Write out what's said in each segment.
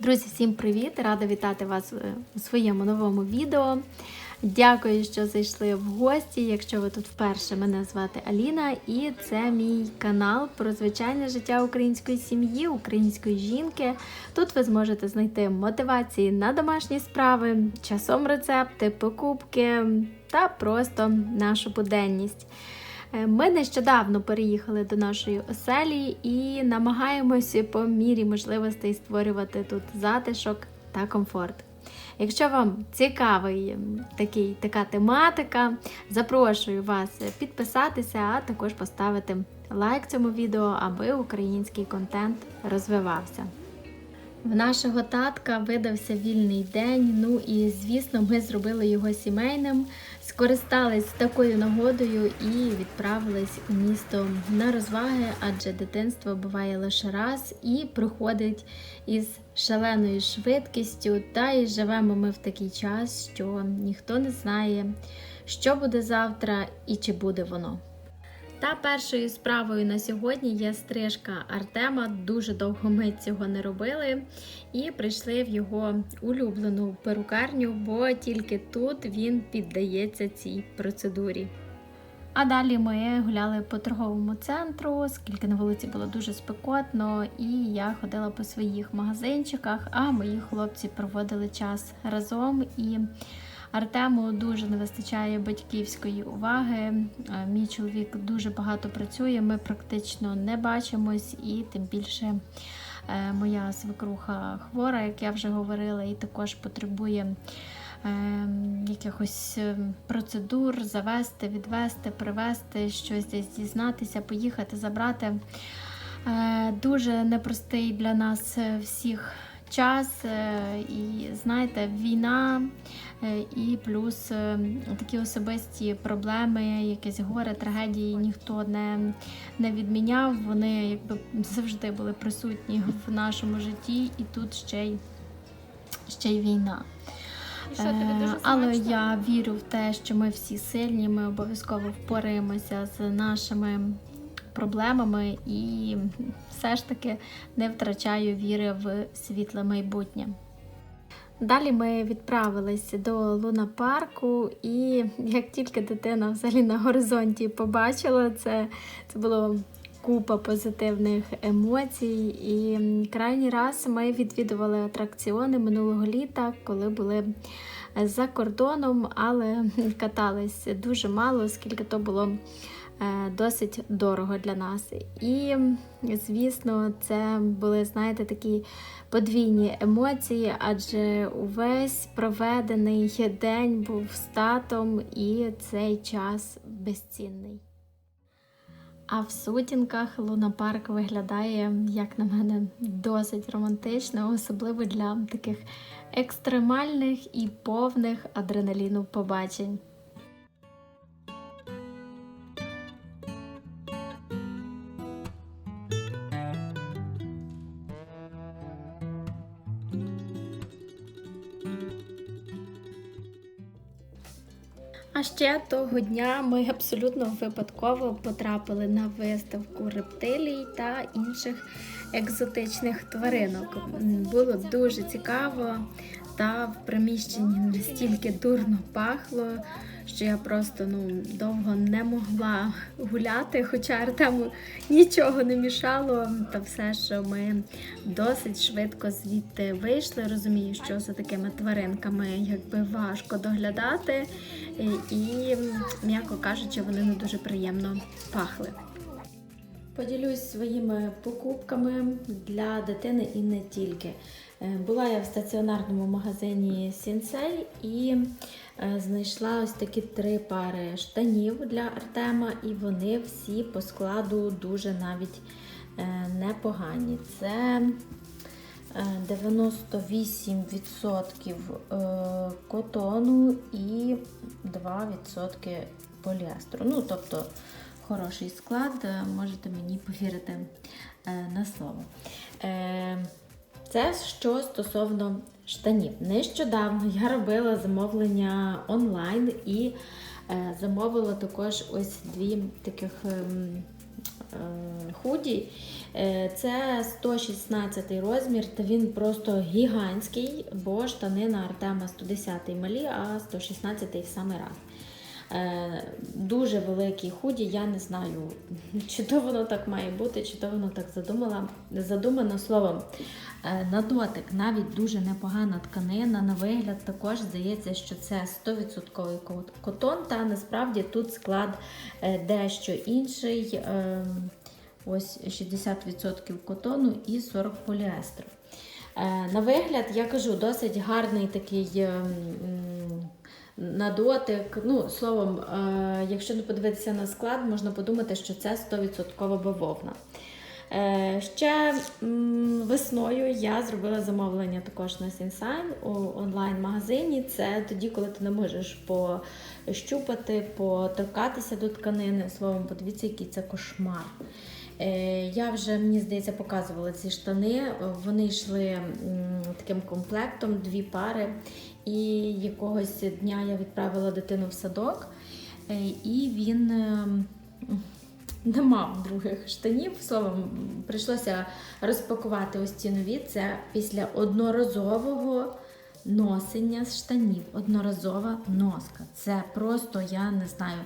Друзі, всім привіт! Рада вітати вас е, у своєму новому відео. Дякую, що зайшли в гості. Якщо ви тут вперше, мене звати Аліна, і це мій канал про звичайне життя української сім'ї, української жінки. Тут ви зможете знайти мотивації на домашні справи, часом рецепти, покупки та просто нашу буденність. Е, Ми нещодавно переїхали до нашої оселі і намагаємося по мірі можливостей створювати тут затишок та комфорт. Якщо вам цікавий такий, така тематика, запрошую вас підписатися, а також поставити лайк цьому відео, аби український контент розвивався. В нашого татка видався вільний день. Ну і звісно, ми зробили його сімейним, скористались такою нагодою і відправились у місто на розваги, адже дитинство буває лише раз і проходить із шаленою швидкістю. Та й живемо ми в такий час, що ніхто не знає, що буде завтра і чи буде воно. Та першою справою на сьогодні є стрижка Артема. Дуже довго ми цього не робили і прийшли в його улюблену перукарню, бо тільки тут він піддається цій процедурі. А далі ми гуляли по торговому центру, оскільки на вулиці було дуже спекотно, і я ходила по своїх магазинчиках, а мої хлопці проводили час разом і. Артему дуже не вистачає батьківської уваги. Е, Мій чоловік дуже багато працює, ми практично не бачимось, і тим більше е, моя свекруха хвора, як я вже говорила, і також потребує е, якихось процедур завести, відвести, привезти, щось десь дізнатися, поїхати, забрати. Дуже непростий для нас всіх час. е, І знаєте, війна е, і плюс е, такі особисті проблеми, якесь горе, трагедії ніхто не, не відміняв. Вони якби завжди були присутні в нашому житті, і тут ще й, ще й війна. І що, тобі дуже Але я вірю в те, що ми всі сильні, ми обов'язково впораємося з нашими проблемами і все ж таки не втрачаю віри в світле майбутнє. Далі ми відправились до луна-парку, і як тільки дитина взагалі на горизонті побачила це, це було купа позитивних емоцій. І крайній раз ми відвідували атракціони минулого літа, коли були за кордоном, але катались дуже мало, оскільки то було досить дорого для нас. І, звісно, це були, знаєте, такі подвійні емоції, адже увесь проведений день був з татом, і цей час безцінний. А в сутінках лунапарк виглядає, як на мене, досить романтично, особливо для таких екстремальних і повних адреналіну побачень. А ще того дня ми абсолютно випадково потрапили на виставку рептилій та інших екзотичних тваринок. Було дуже цікаво, та в приміщенні настільки дурно пахло, що я просто ну, довго не могла гуляти, хоча Артему нічого не мішало. Та все, що ми досить швидко звідти вийшли. Розумію, що за такими тваринками якби важко доглядати, і, м'яко кажучи, вони не дуже приємно пахли. Поділюсь своїми покупками для дитини і не тільки. Е, Була я в стаціонарному магазині Сінсей і е, знайшла ось такі три пари штанів для Артема, і вони всі по складу дуже навіть е, непогані. Це е, 98% е, котону і 2% поліестру. Ну, тобто хороший склад, е, можете мені повірити е, на слово. Е, Це що стосовно штанів. Нещодавно я робила замовлення онлайн і замовила також ось дві таких ем, худі. Це 116 розмір, та він просто гігантський, бо штани на Артема 110 малі, а 116 в самий раз. Е, Дуже великий худі, я не знаю, чи то воно так має бути, чи то воно так задумала. задумано словом. Е, На дотик навіть дуже непогана тканина. На вигляд також здається, що це 100% котон, та насправді тут склад е, дещо інший. е, Ось 60% котону і 40 поліестру. Е, На вигляд, я кажу, досить гарний такий е, м, на дотик. Ну, словом, е, якщо не подивитися на склад, можна подумати, що це 100% бавовна. Е, Ще весною я зробила замовлення також на Сінсайн у онлайн-магазині. Це тоді, коли ти не можеш пощупати, поторкатися до тканини. Словом, подивіться, який це кошмар. Е, Я вже, мені здається, показувала ці штани. Вони йшли таким комплектом, дві пари. І якогось дня я відправила дитину в садок, е, і він ем, не мав других штанів. Словом, прийшлося розпакувати ось ці нові. Це після одноразового носення штанів. Одноразова носка. Це просто я не знаю.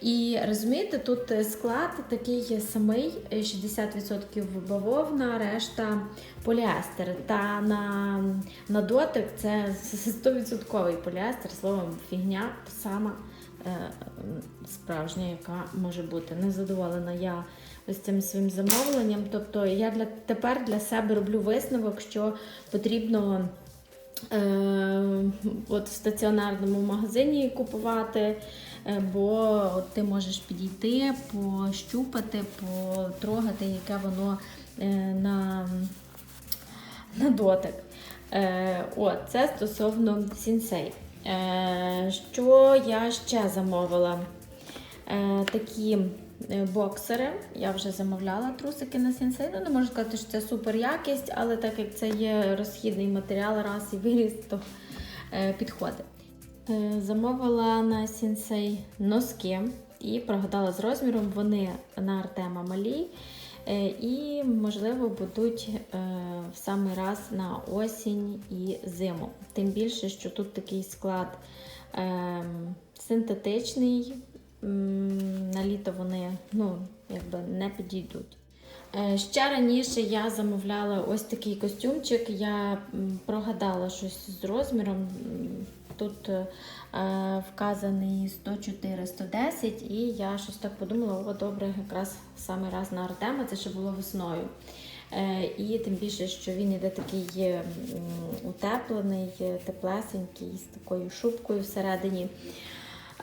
І розумієте, тут склад такий самий: е, 60% бавовна, решта поліестер. Та на, на дотик це 100% поліестер, словом, фігня сама е, справжня, яка може бути. Незадоволена я ось цим своїм замовленням. Тобто я для тепер для себе роблю висновок, що потрібно. Е, от в стаціонарному магазині купувати, е, бо ти можеш підійти, пощупати, потрогати, яке воно е, на, на дотик. От, це стосовно сінсей. Що я ще замовила? Такі боксери. Я вже замовляла трусики на сінсей. Ну, не можу сказати, що це супер якість, але так як це є розхідний матеріал, раз і виріс, то е, підходить. Е, Замовила на сінсей носки і прогадала з розміром. Вони на Артема малі. Е, І, можливо, будуть е, в самий раз на осінь і зиму. Тим більше, що тут такий склад е, синтетичний, на літо вони ну, якби не підійдуть. Е, Ще раніше я замовляла ось такий костюмчик. Я прогадала щось з розміром. Тут е, вказаний 104-110, і я щось так подумала, о, добре, якраз саме раз на Артема, це ще було весною. Е, І тим більше, що він іде такий е, утеплений, е, теплесенький, з такою шубкою всередині.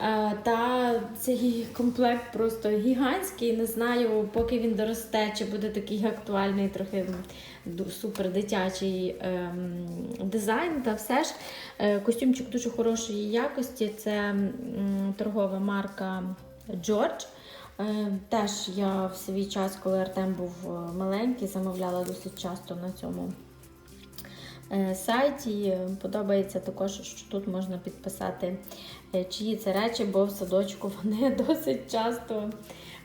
Е, Та цей комплект просто гігантський. Не знаю, поки він доросте, чи буде такий актуальний, трохи супер дитячий ем, дизайн. Та все ж е, костюмчик дуже хорошої якості. Це торгова марка George. Е, Теж я в свій час, коли Артем був маленький, замовляла досить часто на цьому сайті. Подобається також, що тут можна підписати, чиї це речі, бо в садочку вони досить часто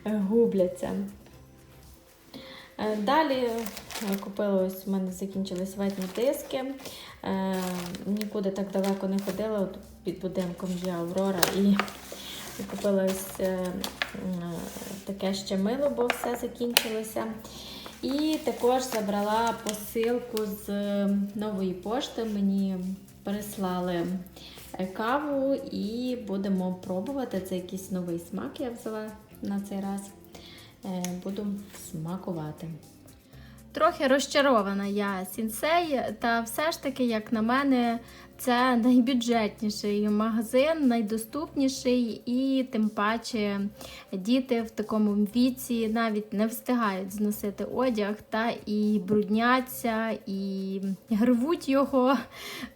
е, губляться. Е, Далі е, купила ось у мене закінчились ватні диски. Е, Нікуди так далеко не ходила. Під будинком є Аврора і купила ось е, таке ще мило, бо все закінчилося. І також забрала посилку з е, нової пошти. Мені прислали е, каву і будемо пробувати. Це якийсь новий смак я взяла на цей раз. Е, Буду смакувати. Трохи розчарована я сінсей, та все ж таки, як на мене, це найбюджетніший магазин, найдоступніший, і тим паче діти в такому віці навіть не встигають зносити одяг та і брудняться, і рвуть його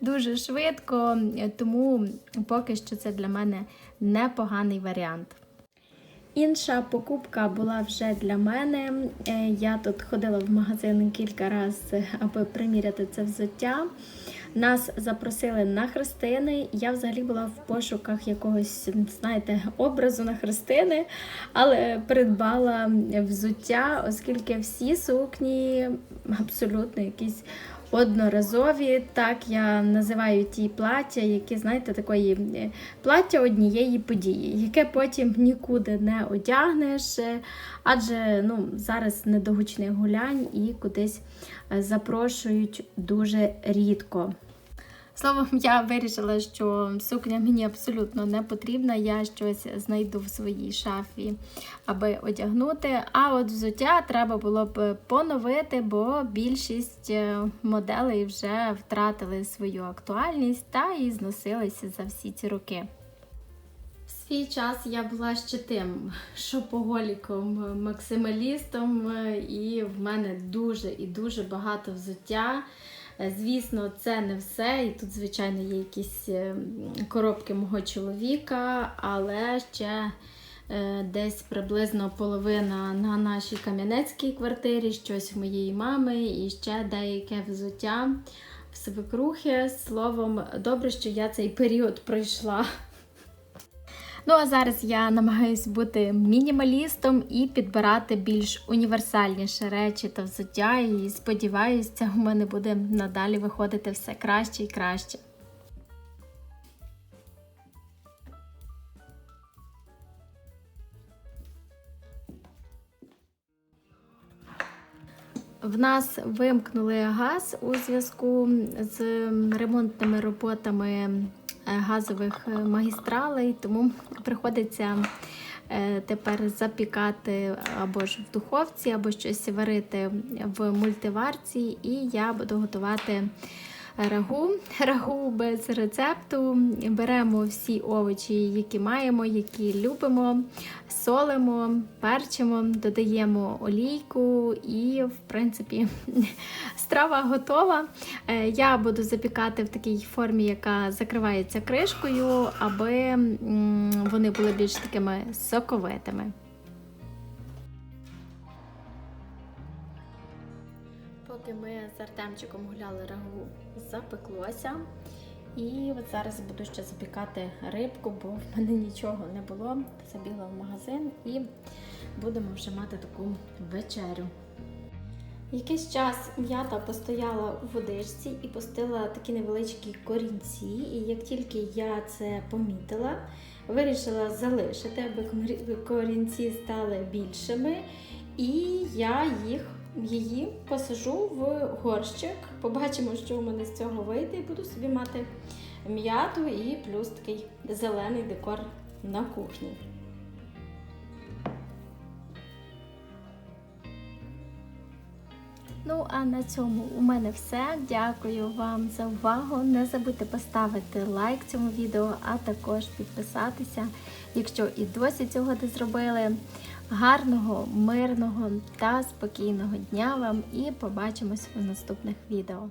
дуже швидко. Тому поки що це для мене непоганий варіант. Інша покупка була вже для мене. Е, Я тут ходила в магазин кілька разів, аби приміряти це взуття. Нас запросили на хрестини. Я взагалі була в пошуках якогось, знаєте, образу на хрестини, але придбала взуття, оскільки всі сукні абсолютно якісь одноразові. Так я називаю ті плаття, які, знаєте, такої е, плаття однієї події, яке потім нікуди не одягнеш, е, адже ну, зараз не до гучних гулянь і кудись е, запрошують дуже рідко. Словом, я вирішила, що сукня мені абсолютно не потрібна. Я щось знайду в своїй шафі, аби одягнути. А от взуття треба було б поновити, бо більшість е, моделей вже втратили свою актуальність та і зносилися за всі ці роки. Свій час я була ще тим шопоголіком, максималістом, е, і в мене дуже і дуже багато взуття. Звісно, це не все. І тут, звичайно, є якісь е, коробки мого чоловіка, але ще е, десь приблизно половина на нашій кам'янецькій квартирі, щось в моєї мами, і ще деяке взуття в свекрухи. Словом, добре, що я цей період пройшла. Ну а зараз я намагаюсь бути мінімалістом і підбирати більш універсальніші речі та взуття. І сподіваюся, у мене буде надалі виходити все краще і краще. В нас вимкнули газ у зв'язку з ремонтними роботами газових е, магістралей, тому приходиться е, тепер запікати або ж в духовці, або щось варити в мультиварці, і я буду готувати. Рагу, рагу без рецепту. Беремо всі овочі, які маємо, які любимо, солимо, перчимо, додаємо олійку і, в принципі, страва готова. Е, Я буду запікати в такій формі, яка закривається кришкою, аби вони були більш такими соковитими. Ми з Артемчиком гуляли рагу, запеклося. І от зараз буду ще запікати рибку, бо в мене нічого не було. Забігла в магазин і будемо вже мати таку вечерю. Якийсь час м'ята постояла у водичці і пустила такі невеличкі корінці. І як тільки я це помітила, вирішила залишити, аби корінці стали більшими. І я їх її посажу в горщик. Побачимо, що у мене з цього вийде, і буду собі мати м'яту і плюс такий зелений декор на кухні. Ну, а на цьому у мене все. Дякую вам за увагу. Не забудьте поставити лайк цьому відео, а також підписатися, якщо і досі цього не зробили. Гарного, мирного та спокійного дня вам і побачимось у наступних відео.